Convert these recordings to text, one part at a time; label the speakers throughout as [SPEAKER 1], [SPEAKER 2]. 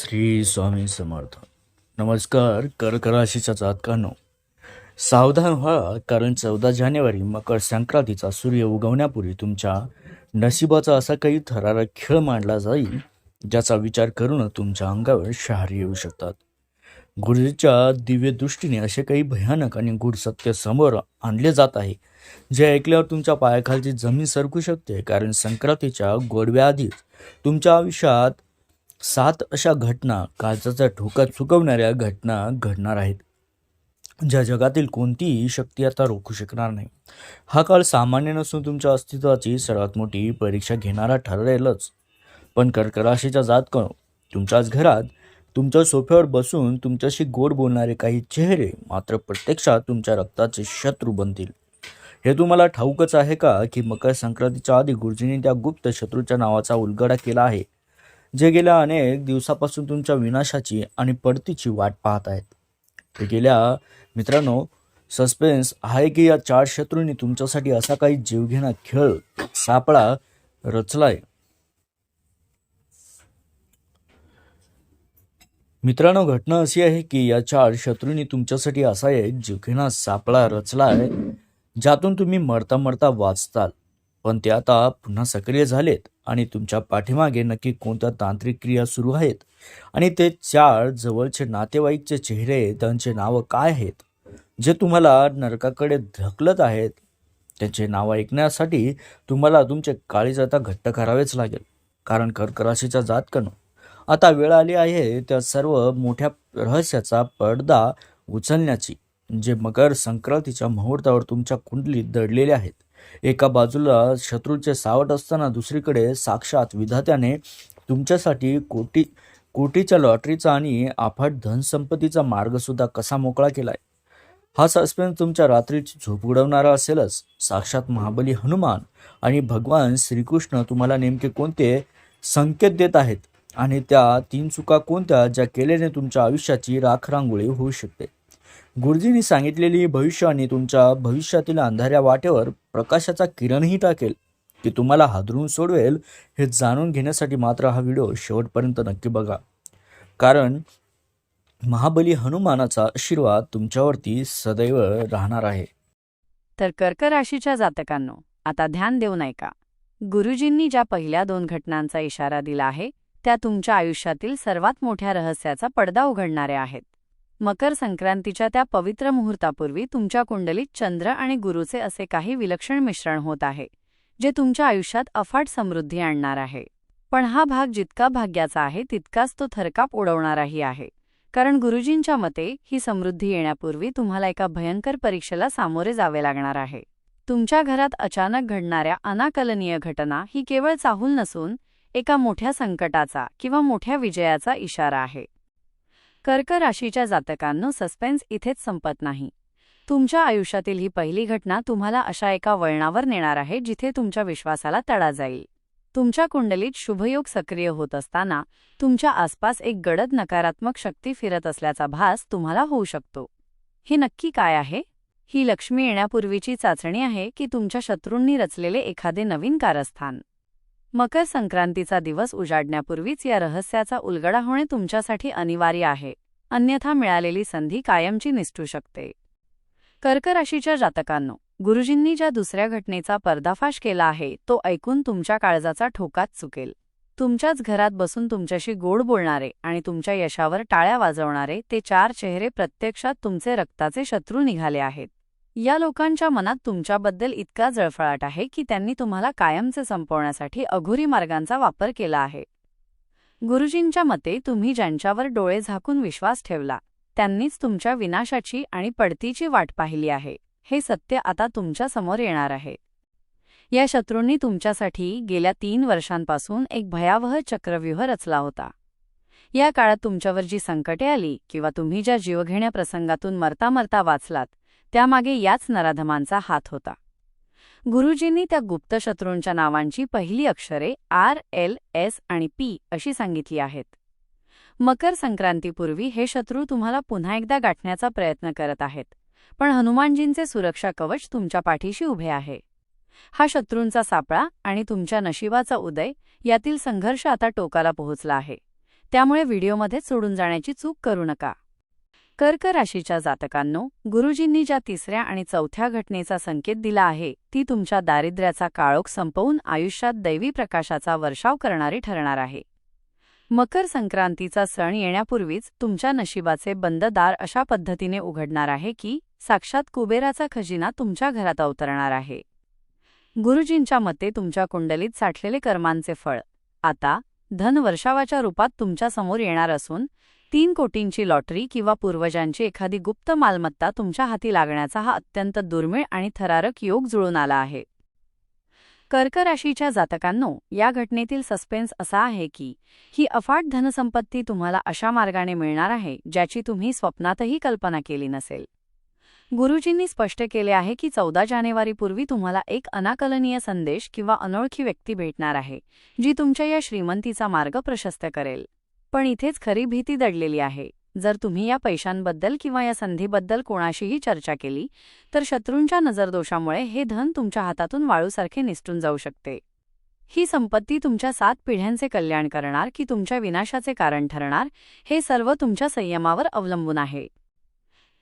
[SPEAKER 1] श्री स्वामी समर्थ. नमस्कार कर्क राशीच्या जातकांनो. सावधान व्हा कारण चौदा जानेवारी मकर संक्रांतीचा सूर्य उगवण्यापूर्वी तुमच्या नशिबाचा असा काही थरारक खेळ मांडला जाईल ज्याचा विचार करून तुमच्या अंगावर शहारी येऊ शकतात. गुरुजीच्या दिव्य दृष्टीने असे काही भयानक आणि गूढ सत्य समोर आणले जात आहे जे ऐकल्यावर तुमच्या पायाखालची जमीन सरकू शकते कारण संक्रांतीच्या गोडव्याआधीच तुमच्या आयुष्यात सात अशा घटना काळजाचा ठोका चुकवणाऱ्या घटना घडणार आहेत. ज्या जगातील कोणतीही शक्ती आता रोखू शकणार नाही. हा काळ सामान्य नसून तुमच्या अस्तित्वाची सर्वात मोठी परीक्षा घेणारा ठरेलच. पण कर्क जात कण तुमच्याच घरात तुमच्या सोफ्यावर बसून तुमच्याशी गोड बोलणारे काही चेहरे मात्र प्रत्यक्षात तुमच्या रक्ताचे शत्रू बनतील. हे तुम्हाला ठाऊकच आहे का की मकर संक्रांतीच्या आधी गुरुजींनी त्या गुप्त शत्रूच्या नावाचा उलगडा केला आहे? जे गेल्या अनेक दिवसापासून तुमच्या विनाशाची आणि पडतीची वाट पाहत आहेत. ते गेल्या मित्रांनो सस्पेन्स आहे की या चार शत्रूंनी तुमच्यासाठी असा काही जीवघेणा खेळ सापळा रचलाय? मित्रांनो घटना अशी आहे की या चार शत्रूंनी तुमच्यासाठी असा एक जीवघेणा सापळा रचलाय ज्यातून तुम्ही मरता मरता वाचताल. पण ते आता पुन्हा सक्रिय झालेत आणि तुमच्या पाठीमागे नक्की कोणत्या तांत्रिक क्रिया सुरू आहेत? आणि ते चार जवळचे नातेवाईकचे चेहरे त्यांचे नावं काय आहेत? जे तुम्हाला नरकाकडे ढकलत आहेत त्यांचे नावं ऐकण्यासाठी तुम्हाला तुमचे काळीज आता घट्ट करावेच लागेल. कारण कर्कराशीचा राशीच्या जातकनं. आता वेळ आली आहे त्या सर्व मोठ्या रहस्याचा पडदा उचलण्याची जे मकर संक्रांतीच्या मुहूर्तावर तुमच्या कुंडलीत दडलेले आहेत. एका बाजूला शत्रूचे सावट असताना दुसरीकडे साक्षात विधात्याने तुमच्यासाठी कोटी कोटीच्या लॉटरीचा आणि अफाट धनसंपत्तीचा मार्ग सुद्धा कसा मोकळा केलाय? हा सस्पेन्स तुमच्या रात्रीची झोप उडवणारा असेलच. साक्षात महाबली हनुमान आणि भगवान श्रीकृष्ण तुम्हाला नेमके कोणते संकेत देत आहेत? आणि त्या तीन चुका कोणत्या ज्या केल्याने तुमच्या आयुष्याची राखरांगोळी होऊ शकते? गुरुजींनी सांगितलेली भविष्यवाणी तुमच्या भविष्यातील अंधाऱ्या वाटेवर प्रकाशाचा किरणही टाकेल की तुम्हाला हादरून सोडवेल हे जाणून घेण्यासाठी मात्र हा व्हिडिओ शेवटपर्यंत नक्की बघा. कारण महाबली हनुमानाचा आशीर्वाद तुमच्यावरती सदैव राहणार आहे.
[SPEAKER 2] तर कर्क राशीच्या जातकांनो आता ध्यान देऊन ऐका. गुरुजींनी ज्या पहिल्या दोन घटनांचा इशारा दिला आहे त्या तुमच्या आयुष्यातील सर्वात मोठ्या रहस्याचा पडदा उघडणाऱ्या आहेत. मकर संक्रांतीच्या त्या पवित्र मुहूर्तापूर्वी तुमच्या कुंडलीत चंद्र आणि गुरुचे असे काही विलक्षण मिश्रण होत आहे जे तुमच्या आयुष्यात अफाट समृद्धी आणणार आहे. पण हा भाग जितका भाग्याचा आहे तितकाच तो थरकाप उडवणाराही आहे. कारण गुरुजींच्या मते ही समृद्धी येण्यापूर्वी तुम्हाला एका भयंकर परीक्षेला सामोरे जावे लागणार आहे. तुमच्या घरात अचानक घडणाऱ्या अनाकलनीय घटना ही केवळ चाहूल नसून एका मोठ्या संकटाचा किंवा मोठ्या विजयाचा इशारा आहे. कर्क राशीच्या जातकांनो सस्पेन्स इथेच संपत नाही. तुमच्या आयुष्यातील ही पहिली घटना तुम्हाला अशा एका वळणावर नेणार आहे जिथे तुमच्या विश्वासाला तडा जाईल. तुमच्या कुंडलीत शुभयोग सक्रिय होत असताना तुमच्या आसपास एक गडद नकारात्मक शक्ती फिरत असल्याचा भास तुम्हाला होऊ शकतो. हे नक्की काय आहे? ही लक्ष्मी येण्यापूर्वीची चाचणी आहे की तुमच्या शत्रूंनी रचलेले एखादे नवीन कारस्थान. मकर संक्रांतीचा दिवस उजाडण्यापूर्वीच या रहस्याचा उलगडा होणे तुमच्यासाठी अनिवार्य आहे. अन्यथा मिळालेली संधी कायमची निसटू शकते. कर्क राशीच्या जातकांनो गुरुजींनी ज्या दुसऱ्या घटनेचा पर्दाफाश केला आहे तो ऐकून तुमच्या काळजाचा ठोकाच चुकेल. तुमच्याच घरात बसून तुमच्याशी गोड बोलणारे आणि तुमच्या यशावर टाळ्या वाजवणारे ते चार चेहरे प्रत्यक्षात तुमचे रक्ताचे शत्रू निघाले आहेत. या लोकांच्या मनात तुमच्याबद्दल इतका जळफळाट आहे की त्यांनी तुम्हाला कायमचे संपवण्यासाठी अघोरी मार्गांचा वापर केला आहे. गुरुजींच्या मते तुम्ही ज्यांच्यावर डोळे झाकून विश्वास ठेवला त्यांनीच तुमच्या विनाशाची आणि पडतीची वाट पाहिली आहे. हे सत्य आता तुमच्यासमोर येणार आहे. या शत्रूंनी तुमच्यासाठी गेल्या तीन वर्षांपासून एक भयावह चक्रव्यूह रचला होता. या काळात तुमच्यावर जी संकटे आली किंवा तुम्ही ज्या जीवघेण्या प्रसंगातून मरता मरता वाचलात त्यामागे याच नराधमांचा हात होता. गुरुजींनी त्या गुप्त शत्रूंच्या नावांची पहिली अक्षरे आर एल एस आणि पी अशी सांगितली आहेत. मकर संक्रांतीपूर्वी हे शत्रू तुम्हाला पुन्हा एकदा गाठण्याचा प्रयत्न करत आहेत पण हनुमानजींचे सुरक्षा कवच तुमच्या पाठीशी उभे आहे. हा शत्रूंचा सापळा आणि तुमच्या नशिबाचा उदय यातील संघर्ष आता टोकाला पोहोचला आहे. त्यामुळे व्हिडिओमध्येच सोडून जाण्याची चूक करू नका. कर्क राशीच्या जातकांनो गुरुजींनी ज्या तिसऱ्या आणि चौथ्या घटनेचा संकेत दिला आहे ती तुमच्या दारिद्र्याचा काळोख संपवून आयुष्यात दैवी प्रकाशाचा वर्षाव करणारी ठरणार आहे. मकर संक्रांतीचा सण येण्यापूर्वीच तुमच्या नशिबाचे बंद दार अशा पद्धतीने उघडणार आहे की साक्षात कुबेराचा खजिना तुमच्या घरात अवतरणार आहे. गुरुजींच्या मते तुमच्या कुंडलीत साठलेले कर्मांचे फळ आता धन वर्षावाच्या रूपात तुमच्यासमोर येणार असून तीन कोटींची लॉटरी किंवा पूर्वजांची एखादी गुप्त मालमत्ता तुमच्या हाती लागण्याचा हा अत्यंत दुर्मिळ आणि थरारक योग जुळून आला आहे. कर्क राशीच्या जातकांनो या घटनेतील सस्पेन्स असा आहे की ही अफाट धनसंपत्ती तुम्हाला अशा मार्गाने मिळणार आहे ज्याची तुम्ही स्वप्नातही कल्पना केली नसेल. गुरुजींनी स्पष्ट केले आहे की चौदा जानेवारीपूर्वी तुम्हाला एक अनाकलनीय संदेश किंवा अनोळखी व्यक्ती भेटणार आहे जी तुमच्या या श्रीमंतीचा मार्ग प्रशस्त करेल. पण इथेच खरी भीती दडलेली आहे. जर तुम्ही या पैशांबद्दल किंवा या संधीबद्दल कोणाशीही चर्चा केली तर शत्रूंच्या नजरदोषामुळे हे धन तुमच्या हातातून वाळूसारखे निसटून जाऊ शकते. ही संपत्ती तुमच्या सात पिढ्यांचे कल्याण करणार की तुमच्या विनाशाचे कारण ठरणार हे सर्व तुमच्या संयमावर अवलंबून आहे.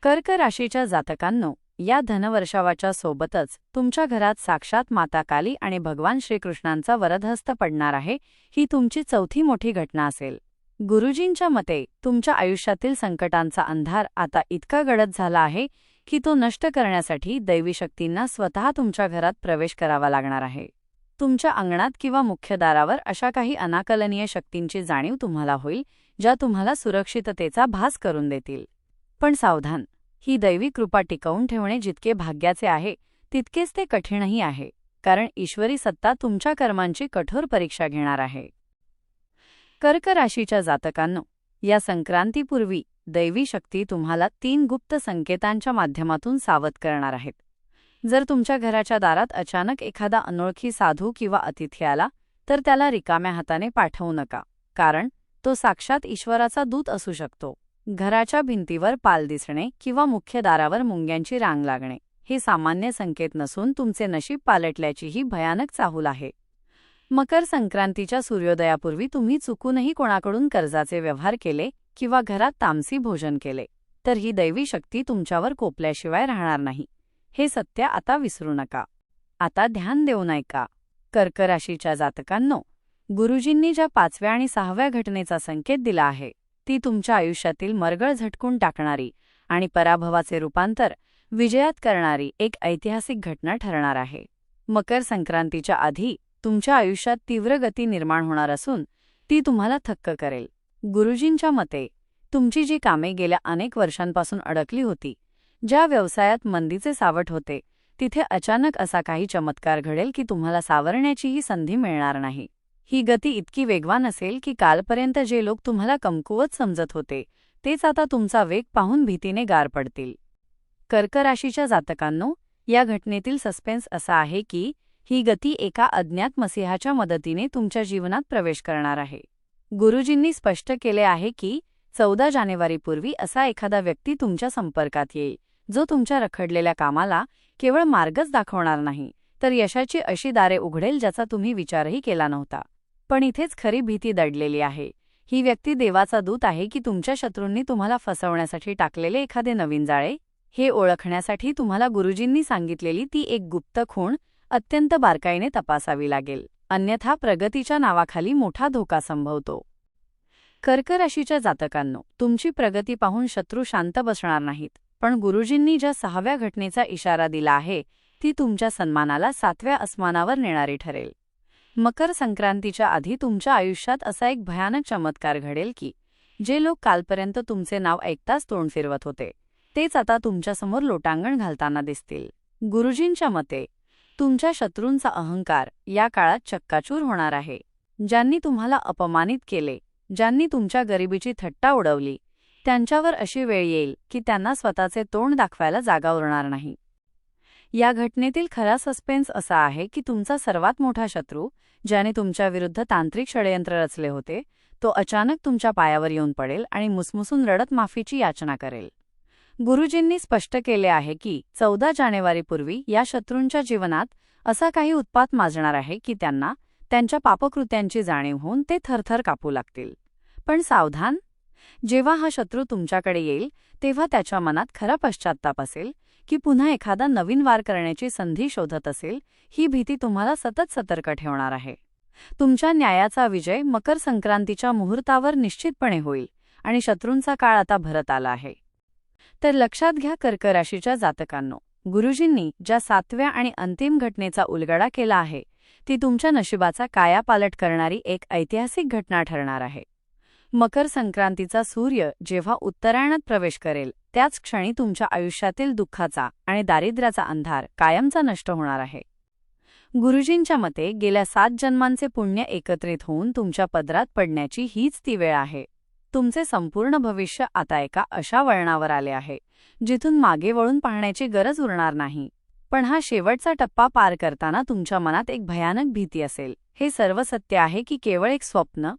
[SPEAKER 2] कर्क राशीच्या जातकांनो या धनवर्षावाच्या सोबतच तुमच्या घरात साक्षात माता काली आणि भगवान श्रीकृष्णांचा वरदहस्त पडणार आहे ही तुमची चौथी मोठी घटना असेल. गुरुजींच्या मते तुमच्या आयुष्यातील संकटांचा अंधार आता इतका गडद झाला आहे की तो नष्ट करण्यासाठी दैवी शक्तींना स्वतः तुमच्या घरात प्रवेश करावा लागणार आहे. तुमच्या अंगणात किंवा मुख्य दारावर अशा काही अनाकलनीय शक्तींची जाणीव तुम्हाला होईल ज्या तुम्हाला सुरक्षिततेचा भास करून देतील. पण सावधान ही दैवी कृपा टिकवून ठेवणे जितके भाग्याचे आहे तितकेच ते कठीणही आहे कारण ईश्वरी सत्ता तुमच्या कर्मांची कठोर परीक्षा घेणार आहे. कर्क राशीच्या जातकांनो या संक्रांतीपूर्वी दैवी शक्ती तुम्हाला तीन गुप्त संकेतांच्या माध्यमातून सावध करणार आहेत. जर तुमच्या घराच्या दारात अचानक एखादा अनोळखी साधू किंवा अतिथी आला तर त्याला रिकाम्या हाताने पाठवू नका कारण तो साक्षात ईश्वराचा दूत असू शकतो. घराच्या भिंतीवर पाल दिसणे किंवा मुख्य दारावर मुंग्यांची रांग लागणे हे सामान्य संकेत नसून तुमचे नशीब पालटल्याचीही भयानक चाहूल आहे. मकर संक्रांतीच्या सूर्योदयापूर्वी तुम्ही चुकूनही कोणाकडून कर्जाचे व्यवहार केले किंवा घरात तामसी भोजन केले तर ही दैवी शक्ती तुमच्यावर कोपल्याशिवाय राहणार नाही. हे सत्य आता विसरू नका. आता ध्यान देऊ ऐका. कर्कराशीच्या जातकांनो गुरुजींनी ज्या पाचव्या आणि सहाव्या घटनेचा संकेत दिला आहे ती तुमच्या आयुष्यातील मरगळ झटकून टाकणारी आणि पराभवाचे रूपांतर विजयात करणारी एक ऐतिहासिक घटना ठरणार आहे. मकर संक्रांतीच्या आधी तुमच्या आयुष्यात तीव्र गती निर्माण होणार असून ती तुम्हाला थक्क करेल. गुरुजींच्या मते तुमची जी कामे गेल्या अनेक वर्षांपासून अडकली होती ज्या व्यवसायात मंदीचे सावट होते तिथे अचानक असा काही चमत्कार घडेल की तुम्हाला सावरण्याचीही संधी मिळणार नाही. ही गती इतकी वेगवान असेल की कालपर्यंत जे लोक तुम्हाला कमकुवत समजत होते तेच आता तुमचा वेग पाहून भीतीने गार पडतील. कर्कराशीच्या जातकांनो या घटनेतील सस्पेन्स असा आहे की ही गती एका अज्ञात मसिहाच्या मदतीने तुमच्या जीवनात प्रवेश करणार आहे. गुरुजींनी स्पष्ट केले आहे की चौदा जानेवारीपूर्वी असा एखादा व्यक्ती तुमच्या संपर्कात येईल जो तुमच्या रखडलेल्या कामाला केवळ मार्गच दाखवणार नाही तर यशाची अशी दारे उघडेल ज्याचा तुम्ही विचारही केला नव्हता. पण इथेच खरी भीती दडलेली आहे. ही व्यक्ती देवाचा दूत आहे की तुमच्या शत्रूंनी तुम्हाला फसवण्यासाठी टाकलेले एखादे नवीन जाळे? हे ओळखण्यासाठी तुम्हाला गुरुजींनी सांगितलेली ती एक गुप्त खूण अत्यंत बारकाईने तपासावी लागेल. अन्यथा प्रगतीच्या नावाखाली मोठा धोका संभवतो. कर्क राशीच्या जातकांनो तुमची प्रगती पाहून शत्रू शांत बसणार नाहीत. पण गुरुजींनी ज्या सहाव्या घटनेचा इशारा दिला आहे ती तुमच्या सन्मानाला सातव्या अस्मानावर नेणारी ठरेल. मकर संक्रांतीच्या आधी तुमच्या आयुष्यात असा एक भयानक चमत्कार घडेल की जे लोक कालपर्यंत तुमचे नाव ऐकताच तोंड फिरवत होते. तेच आता तुमच्यासमोर लोटांगण घालताना दिसतील. गुरुजींच्या मते तुमच्या शत्रूंचा अहंकार या काळात चक्काचूर होणार आहे. ज्यांनी तुम्हाला अपमानित केले ज्यांनी तुमच्या गरिबीची थट्टा उडवली त्यांच्यावर अशी वेळ येईल की त्यांना स्वतःचे तोंड दाखवायला जागा उरणार नाही. या घटनेतील खरा सस्पेन्स असा आहे की तुमचा सर्वात मोठा शत्रू ज्याने तुमच्या विरुद्ध तांत्रिक षडयंत्र रचले होते तो अचानक तुमच्या पायावर येऊन पडेल आणि मुसमुसून रडत माफीची याचना करेल. गुरुजींनी स्पष्ट केले आहे की चौदा जानेवारीपूर्वी या शत्रूंच्या जीवनात असा काही उत्पात माजणार आहे की त्यांना त्यांच्या पापकृत्यांची जाणीव होऊन ते थरथर कापू लागतील. पण सावधान! जेव्हा हा शत्रू तुमच्याकडे येईल तेव्हा त्याच्या मनात खरा पश्चात्ताप असेल की पुन्हा एखादा नवीन वार करण्याची संधी शोधत असेल ही भीती तुम्हाला सतत सतर्क ठेवणार आहे. तुमच्या न्यायाचा विजय मकर संक्रांतीच्या मुहूर्तावर निश्चितपणे होईल आणि शत्रूंचा काळ आता भरत आला आहे. तर लक्षात घ्या कर्क राशीच्या जातकांनो. गुरुजींनी ज्या सातव्या आणि अंतिम घटनेचा उलगडा केला आहे ती तुमच्या नशिबाचा कायापालट करणारी एक ऐतिहासिक घटना ठरणार आहे. मकर संक्रांतीचा सूर्य जेव्हा उत्तरायणात प्रवेश करेल त्याच क्षणी तुमच्या आयुष्यातील दुःखाचा आणि दारिद्र्याचा अंधार कायमचा नष्ट होणार आहे. गुरुजींच्या मते गेल्या सात जन्मांचे पुण्य एकत्रित होऊन तुमच्या पदरात पडण्याची हीच ती वेळ आहे. तुमचे संपूर्ण भविष्य आता एका अशा वळणावर आले आहे जिथून मागे वळून पाहण्याची गरज उरणार नाही. पण हा शेवटचा टप्पा पार करताना तुमच्या मनात एक भयानक भीती असेल. हे सर्व सत्य आहे की केवळ एक स्वप्न?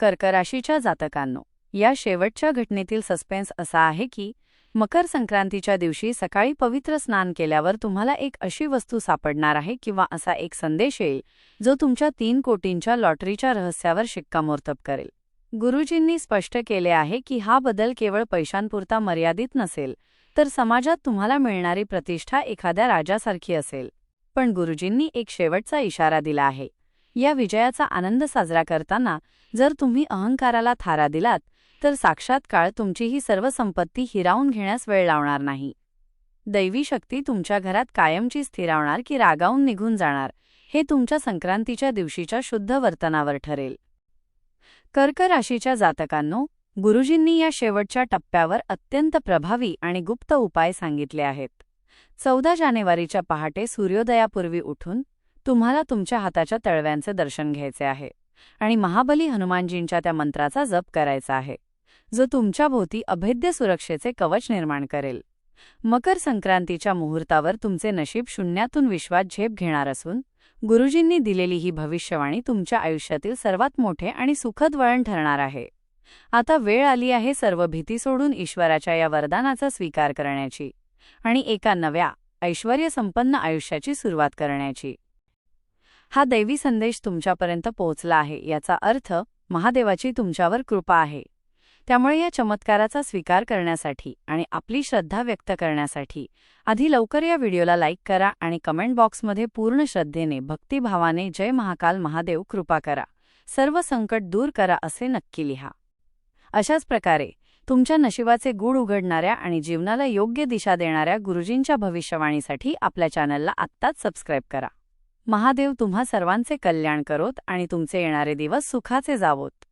[SPEAKER 2] कर्कराशीच्या जातकांनो या शेवटच्या घटनेतील सस्पेन्स असा आहे की मकर संक्रांतीच्या दिवशी सकाळी पवित्र स्नान केल्यावर तुम्हाला एक अशी वस्तू सापडणार आहे किंवा असा एक संदेश येईल जो तुमच्या तीन कोटींच्या लॉटरीच्या रहस्यावर शिक्कामोर्तब करेल. गुरुजींनी स्पष्ट केले आहे की हा बदल केवळ पैशांपुरता मर्यादित नसेल तर समाजात तुम्हाला मिळणारी प्रतिष्ठा एखाद्या राजासारखी असेल. पण गुरुजींनी एक शेवटचा इशारा दिला आहे. या विजयाचा आनंद साजरा करताना जर तुम्ही अहंकाराला थारा दिलात तर साक्षात काळ तुमची ही सर्व संपत्ती हिरावून घेण्यास वेळ लावणार नाही. दैवी शक्ती तुमच्या घरात कायमची स्थिरावणार की रागावून निघून जाणार हे तुमच्या संक्रांतीच्या दिवशीच्या शुद्ध वर्तनावर ठरेल. कर्क राशीच्या जातकांनो गुरुजींनी या शेवटच्या टप्प्यावर अत्यंत प्रभावी आणि गुप्त उपाय सांगितले आहेत. चौदा जानेवारीच्या पहाटे सूर्योदयापूर्वी उठून तुम्हाला तुमच्या हाताच्या तळव्यांचे दर्शन घ्यायचे आहे आणि महाबली हनुमानजींच्या त्या मंत्राचा जप करायचा आहे जो तुमच्या भोवती अभेद्य सुरक्षेचे कवच निर्माण करेल. मकर संक्रांतीच्या मुहूर्तावर तुमचे नशीब शून्यातून विश्वात झेप घेणार असून गुरुजींनी दिलेली ही भविष्यवाणी तुमच्या आयुष्यातील सर्वात मोठे आणि सुखद वळण ठरणार आहे. आता वेळ आली आहे सर्व भीती सोडून ईश्वराच्या या वरदानाचा स्वीकार करण्याची आणि एका नव्या ऐश्वर्यसंपन्न आयुष्याची सुरुवात करण्याची. हा दैवी संदेश तुमच्यापर्यंत पोहोचला आहे याचा अर्थ महादेवाची तुमच्यावर कृपा आहे. त्यामुळे या चमत्काराचा स्वीकार करण्यासाठी आणि आपली श्रद्धा व्यक्त करण्यासाठी आधी लवकर या व्हिडिओला लाईक करा आणि कमेंट बॉक्समध्ये पूर्ण श्रद्धेने भक्तिभावाने जय महाकाल महादेव कृपा करा. सर्व संकट दूर करा असे नक्की लिहा. अशाच प्रकारे तुमच्या नशिबाचे गूढ उघडणाऱ्या आणि जीवनाला योग्य दिशा देणाऱ्या गुरुजींच्या भविष्यवाणीसाठी आपल्या चॅनलला आत्ताच सबस्क्राईब करा. महादेव तुम्हा सर्वांचे कल्याण करोत आणि तुमचे येणारे दिवस सुखाचे जावोत.